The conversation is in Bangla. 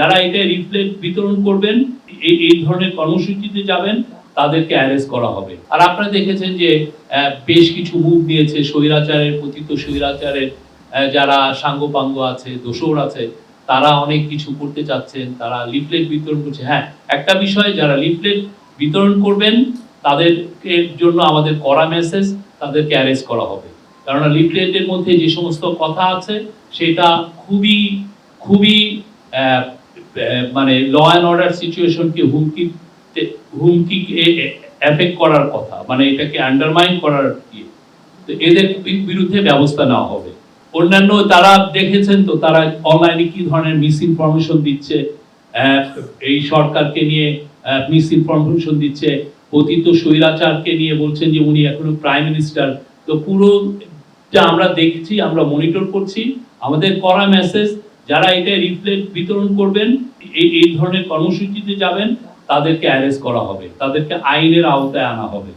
যারা এটা রিফ্লেট বিতরণ করবেন, এই এই ধরনের কর্মসূচিতে যাবেন, তাদেরকে অ্যারেস্ট করা হবে। আর আপনারা দেখেছেন যে বেশ কিছু মুখ দিয়েছে স্বৈরাচারের পতিত স্বৈরাচারের যারা সাঙ্গপাঙ্গ আছে দোসর আছে, তারা অনেক কিছু করতে চাচ্ছেন, তারা লিফলেট বিতরণ করছে। হ্যাঁ একটা বিষয়, যারা লিফলেট বিতরণ করবেন, তাদেরকে জন্য আমাদের করা মেসেজ তাদেরকে অ্যারেস্ট করা হবে। কেননা লিফলেটের মধ্যে যে সমস্ত কথা আছে, সেটা খুবই খুবই মানে ল অ্যান্ড অর্ডার সিচুয়েশনকে হুমকি হুমকি এফেক্ট করার কথা মানে এটাকে আন্ডারমাইন করার ইয়ে তো এদের বিরুদ্ধে ব্যবস্থা নেওয়া হবে। অন্যান্য তারা দেখেছেন তো, তারা অনলাইনে কি ধরনের মিস ইনফরমেশন দিচ্ছে এই সরকারকে নিয়ে মিস ইনফরমেশন দিচ্ছে পতিত স্বৈরাচারকে নিয়ে বলছেন যে উনি এখনও প্রাইম মিনিস্টার তো পুরো যা আমরা দেখছি, আমরা মনিটর করছি, আমাদের করা মেসেজ যারা এটা রিফ্লেট বিতরণ করবেন, এই এই ধরনের কর্মসূচিতে যাবেন, তাদেরকে অ্যারেস্ট করা হবে। তাদেরকে আইনের আওতায় আনা হবে।